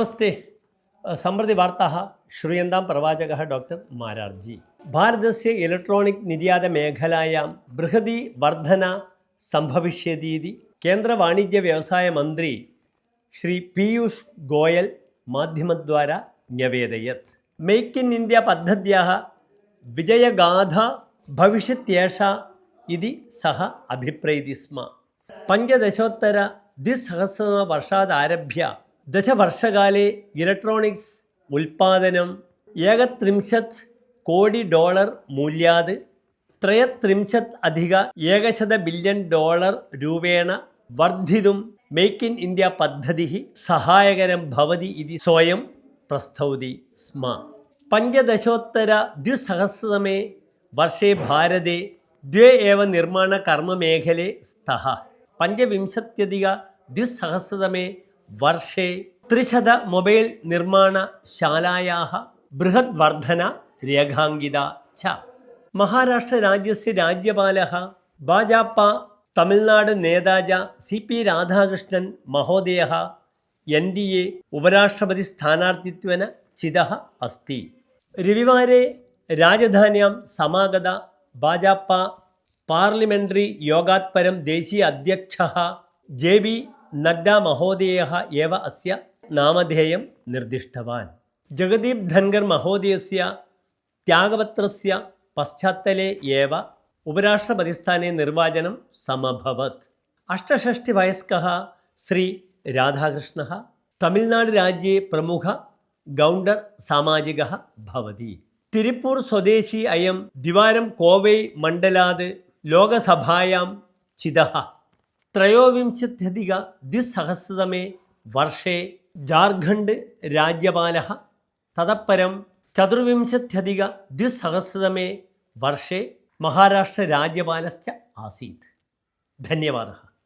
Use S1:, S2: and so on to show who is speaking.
S1: നമസ്തേ. സമ്പ്രതി വാർത്ത ശ്രൂയന്താം പ്രവാചക ഡോക്ടർ മാരാർജി. ഭാരതസ്യ ഇലക്ട്രോണിക് നിര്യാത മേഖലായാം ബൃഹതി വർധന സംഭവിഷ്യതീതി കേന്ദ്ര വാണിജ്യ വ്യവസായ മന്ത്രി ശ്രീ പീയൂഷ് ഗോയൽ മാധ്യമദ്വാര ന്യവേദയത് മേക്ക് ഇൻ ഇന്ത്യ പദ്ധത്യാ വിജയഗാഥ ഭവിഷ്യത്യേഷ ഇതി സഹ അഭിപ്രൈതി സ്മ പഞ്ചദശോത്തര ദ്വിസഹസ്രവർഷാദാരഭ്യ ദശവർഷകാലെ ഇലക്ട്രോണിക്സ് ഉൽപാദനം ഏകത്രിംശത് കോടി ഡോളർ മൂല്യാത് ത്രയത്രിംശത് അധിക ഏകശത ബില്യൺ ഡോളർ രൂപേണ വർദ്ധിതും മേക്ക് ഇൻ ഇന്ത്യ പദ്ധതി സഹായകരം ഭവതി ഇതി സ്വയം പ്രസ്തൗതി സ്മ. പഞ്ചദശോത്തര ദ്വിസഹസ്രതമേ വർഷേ ഭാരതെ ദ്വേ ഏവ നിർമ്മാണ കർമ്മ മേഖല സ്ഥ പഞ്ചവിംശത്യധിക ദ്വിസഹസ്രതമേ വർഷേ ത്രിശത മൊബൈൽ നിർമ്മാണ ശാലായാഹ ബൃഹത് വർധന രേഖാങ്കിത ച. മഹാരാഷ്ട്ര രാജ്യസ് രാജ്യപാല ഭാജപ്പ തമിഴ്നാട് നേതാജ സി പി രാധാകൃഷ്ണൻ മഹോദയ എൻ ഡി എ ഉപരാഷ്ട്രപതി സ്ഥാനാർത്ഥിത്വന ചിത അസ്തി രവിവാരെ രാജധാനിയാം സമാഗത ഭാജപ്പ പാർലമെന്ററി യോഗാത്പരം ദേശീയ അധ്യക്ഷ ജെ ബി നദ്ദ മഹോദയ ഏവ അസ്യ നാമധേയം നിർദ്ദിഷ്ടവാൻ ജഗദീപ് ധൻഗർ മഹോദയസ്യ ത്യാഗപത്രസ്യ പശ്ചാത്തലെ ഏവ ഉപരാഷ്ട്രപതിസ്ഥാനെ നിർവാചനം സമഭവത് അഷ്ടഷ്ടി വയസ്ക ശ്രീ രാധാകൃഷ്ണ തമിഴ്നാട് രാജ്യേ പ്രമുഖ ഗൗണ്ടർ സാമാജിക ഭവതി തിരുപ്പൂർ സ്വദേശി അയം ദിവാരം കോവൈ മണ്ഡലാത് ലോകസഭായാം ചിതഹ ത്രയോവിംശത്യധികദ്വിസഹസ്രതമ വർഷേ ജാർഖണ്ഡ് രാജ്യപാല തതപ്പരം ചതുർവിംശത്യധികദ്വിസഹസ്രതമ വർഷേ മഹാരാഷ്ട്ര രാജ്യപാലശ്ച ആസീത്. ധന്യവാദ.